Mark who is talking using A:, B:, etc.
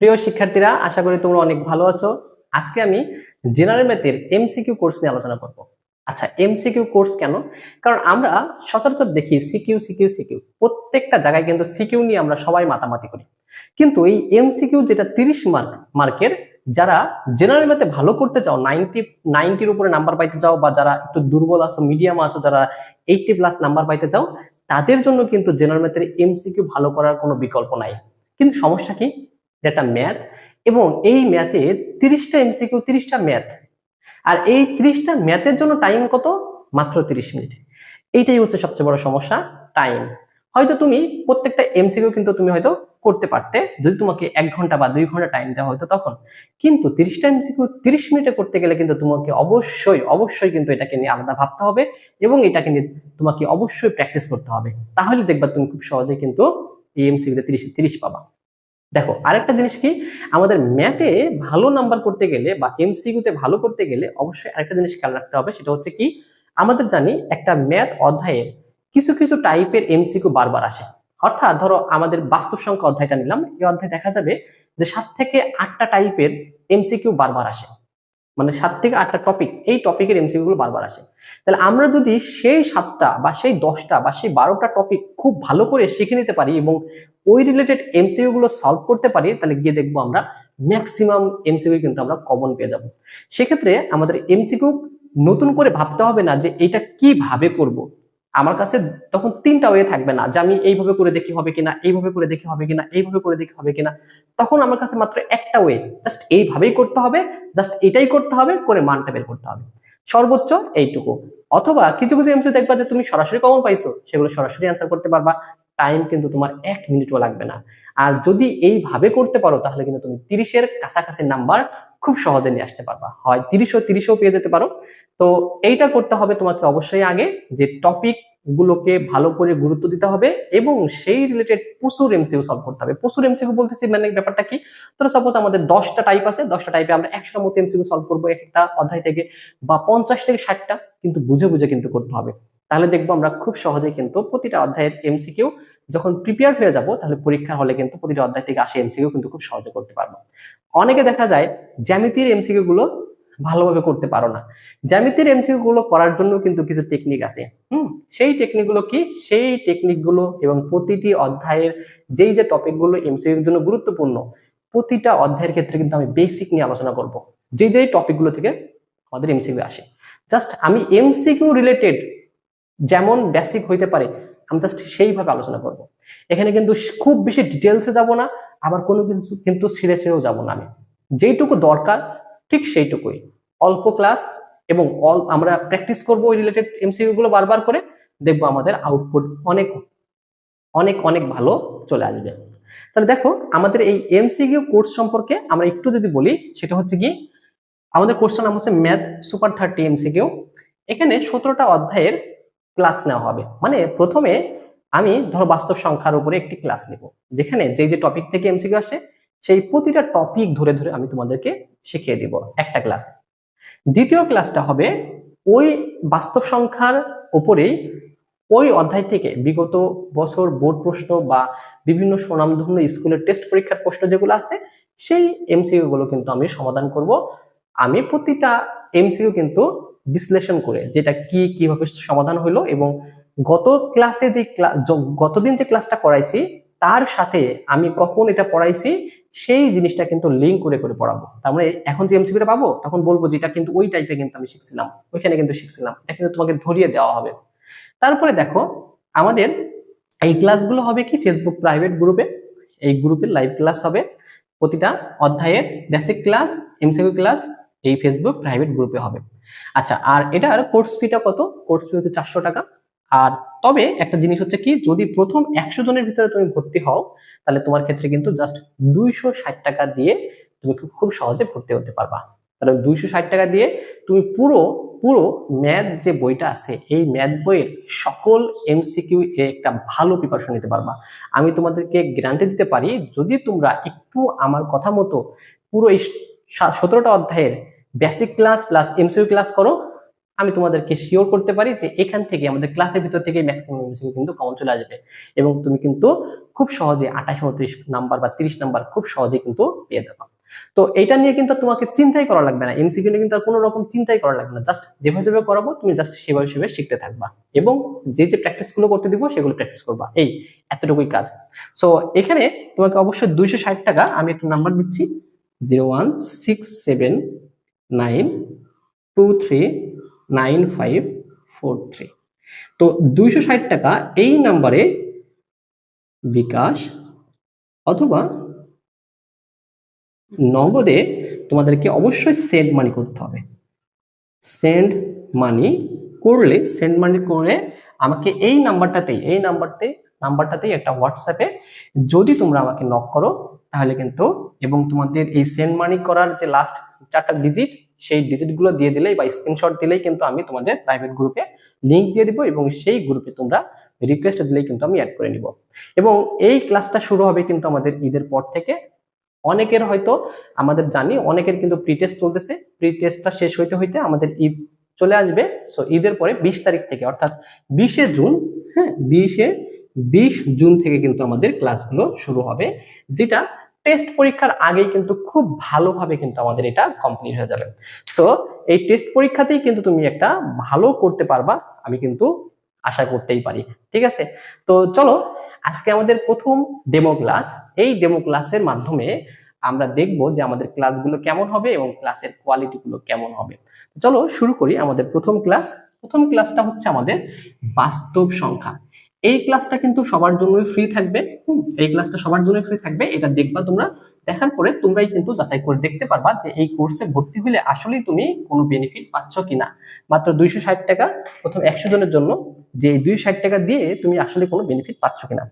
A: প্রিয় শিক্ষার্থীরা, আশা করি তোমরা অনেক ভালো আছো। আজকে আমি জেনারেল ম্যাথের এমসিকিউ কোর্স নিয়ে আলোচনা করব। আচ্ছা এমসিকিউ কোর্স কেন? কারণ আমরা সচরাচর দেখি সিকিউ সিকিউ সিকিউ। প্রত্যেকটা জায়গায় কিন্তু সিকিউ নিয়ে আমরা সবাই মাতামাতি করি। কিন্তু এই এমসিকিউ যেটা তিরিশ মার্ক, মার্কের, যারা জেনারেল ম্যাথে ভালো করতে চাও, নাইনটি, নাইনটির উপরে নাম্বার পাইতে চাও বা যারা একটু দুর্বল আছো, মিডিয়াম আছো, যারা এইটটি প্লাস নাম্বার পাইতে চাও, তাদের জন্য কিন্তু জেনারেল ম্যাথের এমসিকিউ ভালো করার কোনো বিকল্প নাই। কিন্তু সমস্যা কি? একটা ম্যাথ এবং এই ম্যাথে তিরিশটা এমসিকিউ তিরিশটা ম্যাথ আর এই তিরিশটা ম্যাথের জন্য টাইম কত? মাত্র তিরিশ মিনিট। এইটাই হচ্ছে সবচেয়ে বড় সমস্যা টাইম হয়তো তুমি প্রত্যেকটা এমসিকিউ কিন্তু তুমি হয়তো করতে পারতে, যদি তোমাকে এক ঘণ্টা বা দুই ঘণ্টা টাইম দেওয়া হতো তখন। কিন্তু তিরিশটা এমসিকিউ তিরিশ মিনিটে করতে গেলে কিন্তু তোমাকে অবশ্যই অবশ্যই কিন্তু এটাকে নিয়ে আলাদা ভাবতে হবে, এবং এটাকে নিয়ে তোমাকে অবশ্যই প্র্যাকটিস করতে হবে। তাহলে দেখবা তুমি খুব সহজে কিন্তু এই এমসিকিউতে তিরিশ তিরিশ পাবা। দেখো, আরেকটা জিনিস কি? আমাদের ম্যাথে ভালো নাম্বার করতে গেলে বা এমসিকিউতে ভালো করতে গেলে অবশ্যই আরেকটা জিনিস খেয়াল রাখতে হবে, সেটা হচ্ছে কি? আমাদের জানি একটা ম্যাথ অধ্যায়ের কিছু কিছু টাইপের এমসিকিউ বারবার আসে। অর্থাৎ ধরো আমাদের বাস্তব সংখ্যা অধ্যায়টা নিলাম, এই অধ্যায় দেখা যাবে যে সাত থেকে আটটা টাইপের এমসিকিউ বারবার আসে। মানে সাত থেকে আটটা টপিক এই টপিকের এমসিকিউ গুলো বারবার আসে। তাহলে আমরা যদি সেই সাতটা বা সেই দশটা বা সেই বারোটা টপিক খুব ভালো করে শিখে নিতে পারি এবং ওই রিলেটেড এমসিকিউ গুলো সলভ করতে পারি, তাহলে গিয়ে দেখব আমরা ম্যাক্সিমাম এমসিকিউ কিন্তু আমরা কমন পেয়ে যাব। সেক্ষেত্রে আমাদের এমসিকিউ নতুন করে ভাবতে হবে না যে এটা কীভাবে করব। আমার কাছে তখন তিনটা ওয়ে থাকবে না যে আমি এইভাবে করে দেখি হবে কিনা, এইভাবে করে দেখি হবে কিনা, এইভাবে করে দেখি হবে কিনা। তখন আমার কাছে মাত্র একটা ওয়ে জাস্ট এইভাবেই করতে হবে জাস্ট এটাই করতে হবে, করে মানটা বের করতে হবে। সর্বোচ্চ এইটুকু। অথবা কিছু কিছু এমসিকিউ দেখবা যে তুমি সরাসরি কমন পাইছো, সেগুলো সরাসরি অ্যান্সার করতে পারবা। টাইম কিন্তু তোমার এক মিনিটও লাগবে না। আর যদি এইভাবে করতে পারো, তাহলে কিন্তু তুমি তিরিশের কাছাকাছি নাম্বার খুব সহজে নিয়ে আসতে পারবা। হয় তিরিশও তিরিশও পেয়ে যেতে পারো। তো এইটা করতে হবে তোমাকে অবশ্যই আগে যে টপিক গুলোকে ভালো করে গুরুত্ব দিতে হবে এবং সেই রিলেটেড প্রচুর এমসিকিউ সলভ করতে হবে। প্রচুর এমসিকিউ বলতেছি মানে ব্যাপারটা কি? ধরো সাপোজ আমাদের দশটা টাইপ আছে, দশটা টাইপে আমরা একশোটার মতো এমসিকিউ সলভ করব একটা অধ্যায় থেকে, বা পঞ্চাশ থেকে ষাটটা, কিন্তু বুঝে বুঝে কিন্তু করতে হবে। তাহলে দেখব আমরা খুব সহজেই কিন্তু প্রতিটা অধ্যায়ের এমসিকিউ যখন প্রিপেয়ার হয়ে যাব, তাহলে পরীক্ষার হলে কিন্তু প্রতিটা অধ্যায় থেকে আসে এমসিকিউ কিন্তু খুব সহজে করতে পারব। অনেকে দেখা যায়, জ্যামিতির এমসিকিউ গুলো ভালোভাবে করতে পারো না। জ্যামিতির এমসিকিউ গুলো করার জন্য কিন্তু কিছু টেকনিক আছে। হুম, সেই টেকনিকগুলো কি? সেই টেকনিকগুলো এবং প্রতিটি অধ্যায়ের যেই যে টপিকগুলো এমসিকিউর জন্য গুরুত্বপূর্ণ, প্রতিটা অধ্যায়ের ক্ষেত্রে কিন্তু আমি বেসিক নিয়ে আলোচনা করব। যে যেই টপিকগুলো থেকে আমাদের এমসিকিউ আসে। জাস্ট আমি এমসিকিউ রিলেটেড যেমন বেসিক হইতে পারে, আমি জাস্ট সেইভাবে আলোচনা করব। এখানে কিন্তু খুব বেশি ডিটেলসে যাব না, আবার কোনো কিছু কিন্তু ছিঁড়ে ছিঁড়েও যাব না আমি। যেইটুকু দরকার ঠিক সেইটুকুই। অল্প ক্লাস এবং অল, আমরা প্র্যাকটিস করব ওই রিলেটেড এমসিকিউ গুলো বারবার করে, দেখব আমাদের আউটপুট অনেক অনেক অনেক ভালো চলে আসবে। তাহলে দেখো, আমাদের এই এমসিকিউ কোর্স সম্পর্কে আমরা একটু যদি বলি, সেটা হচ্ছে কি, আমাদের কোর্সটার নাম হচ্ছে ম্যাথ সুপার থার্টি এমসিকিউ এখানে সতেরোটা অধ্যায়ের ক্লাস নেওয়া হবে। মানে প্রথমে আমি ধরো বাস্তব সংখ্যার উপরে একটি ক্লাস নেব। যেখানে যে যে টপিক থেকে এমসিকিউ আসে সেই প্রতিটা টপিক ধরে ধরে আমি তোমাদেরকে শিখিয়ে দিব একটা ক্লাসে দ্বিতীয় ক্লাসটা হবে ওই বাস্তব সংখ্যার উপরেই ওই অধ্যায় থেকে বিগত বছর বোর্ড প্রশ্ন বা বিভিন্ন স্বনামধন্য স্কুলের টেস্ট পরীক্ষার প্রশ্ন যেগুলো আছে, সেই এমসিকিউ গুলো কিন্তু আমি সমাধান করব। আমি প্রতিটা এমসিকিউ কিন্তু বিশ্লেষণ করে যেটা কি, কীভাবে সমাধান হলো এবং গত ক্লাসে যে গতদিন যে ক্লাসটা করাইছি, তার সাথে আমি কখন এটা পড়াইছি সেই জিনিসটা কিন্তু লিঙ্ক করে করে পড়াবো। তার মানে এখন যে এমসিকিউটা পাবো, তখন বলব যেটা কিন্তু ওই টাইপে কিন্তু আমি শিখছিলাম, ওইখানে কিন্তু শিখছিলাম। এটা কিন্তু তোমাকে ধরিয়ে দেওয়া হবে। তারপরে দেখো, আমাদের এই ক্লাসগুলো হবে কি? ফেসবুক প্রাইভেট গ্রুপে এই গ্রুপে লাইভ ক্লাস হবে। প্রতিটা অধ্যায়ের বেসিক ক্লাস এমসিকিউ ক্লাস এই ফেসবুক প্রাইভেট গ্রুপে হবে। আচ্ছা আর এটার কোর্স ফিটা কত? কোর্স ফি হচ্ছে চারশো টাকা। আর তবে একটা জিনিস হচ্ছে কি, যদি প্রথম একশো জনের ভিতরে তুমি ভর্তি হও, তাহলে তোমার ক্ষেত্রে কিন্তু জাস্ট দুইশো ষাট টাকা দিয়ে তুমি খুব সহজে ভর্তি হতে পারবা। তাহলে দুইশো ষাট টাকা দিয়ে তুমি পুরো পুরো ম্যাথ যে বইটা আছে, এই ম্যাথ বইয়ের সকল এমসিকিউ এ একটা ভালো প্রিপারেশন নিতে পারবা। আমি তোমাদেরকে গ্যারান্টি দিতে পারি, যদি তোমরা একটু আমার কথা মতো পুরো এই সতেরোটা অধ্যায়ের basic class plus MCQ class করো আমি তোমাদেরকে শিওর করতে পারি যে এখান থেকে, আমাদের ক্লাসের ভিতর থেকে ম্যাক্সিমাম এমসিকিউ কিন্তু কমন চলে আসবে। এবং তুমি কিন্তু খুব সহজে আঠাশ, উনত্রিশ নাম্বার বা তিরিশ নাম্বার খুব সহজে কিন্তু পেয়ে যাবে। তো এটা নিয়ে কিন্তু তোমাকে চিন্তাই করা লাগবে না। এমসিকিউ নিয়ে কিন্তু আর কোনো রকম চিন্তাই করা লাগবে না। জাস্ট যেভাবে যেভাবে করাবো, তুমি জাস্ট সেভাবে সেভাবে শিখতে থাকবা। এবং যে যে প্র্যাকটিসগুলো করতে দিব, সেগুলো প্র্যাকটিস করবা। এই এতটুকুই কাজ। সো এখানে তোমাকে অবশ্যই দুইশো ষাট টাকা আমি একটা নাম্বার দিচ্ছি। Zero one six seven nine two three nine five four three. তো দুইশো ষাট টাকা এই নাম্বারে বিকাশ অথবা নগদে তোমাদেরকে অবশ্যই সেন্ড মানি করতে হবে। সেন্ড মানি করলে সেন্ড মানি করে আমাকে এই নাম্বারটাতেই এই নাম্বারতে, নাম্বারটাতেই একটা হোয়াটসঅ্যাপে যদি তোমরা আমাকে নক করো, তাহলে কিন্তু এবং তোমাদের এই সেন্ড মানি করার যে লাস্ট চারটা ডিজিট সেই ডিজিটগুলো দিয়ে দিলেই বা স্ক্রিনশট দিলেই কিন্তু আমি তোমাদের প্রাইভেট গ্রুপে লিংক দিয়ে দিব এবং সেই গ্রুপে তোমরা রিকোয়েস্ট দিলেই কিন্তু আমি অ্যাড করে নিব। এবং এই ক্লাসটা শুরু হবে কিন্তু আমাদের ঈদের পর থেকে। অনেকের হয়তো আমাদের জানি, অনেকের কিন্তু প্রি টেস্ট চলতেছে। প্রি টেস্টটা শেষ হইতে হইতে আমাদের ঈদ চলে আসবে। সো ঈদের পরে বিশ তারিখ থেকে, অর্থাৎ বিশে জুন হ্যাঁ বিশে বিশ জুন থেকে কিন্তু আমাদের ক্লাসগুলো শুরু হবে। যেটা টেস্ট পরীক্ষার আগেই কিন্তু খুব ভালোভাবে কিন্তু আমাদের এটা কমপ্লিট হয়ে যাবে। সো এই টেস্ট পরীক্ষাতেই কিন্তু তুমি একটা ভালো করতে পারবা, আমি কিন্তু আশা করতেই পারি। ঠিক আছে? তো চলো, আজকে আমাদের প্রথম ডেমো ক্লাস এই ডেমো ক্লাসের মাধ্যমে আমরা দেখব যে আমাদের ক্লাসগুলো কেমন হবে এবং ক্লাসের কোয়ালিটি গুলো কেমন হবে। চলো, শুরু করি আমাদের প্রথম ক্লাস প্রথম ক্লাসটা হচ্ছে আমাদের বাস্তব সংখ্যা। এই ক্লাসটা কিন্তু সবার জন্যই ফ্রি থাকবে। এই ক্লাসটা সবার জন্যই ফ্রি থাকবে। এটা দেখবা তোমরা। দেখার পরে তোমরাই কিন্তু যাচাই করে দেখতে পারবা যে এই কোর্সে ভর্তি হলে আসলেই তুমি কোনো বেনিফিট পাচ্ছ কিনা। মাত্র দুইশো ষাট টাকা, প্রথম একশো জনের জন্য। যে দুইশো ষাট টাকা দিয়ে তুমি আসলে কোনো বেনিফিট পাচ্ছ কিনা।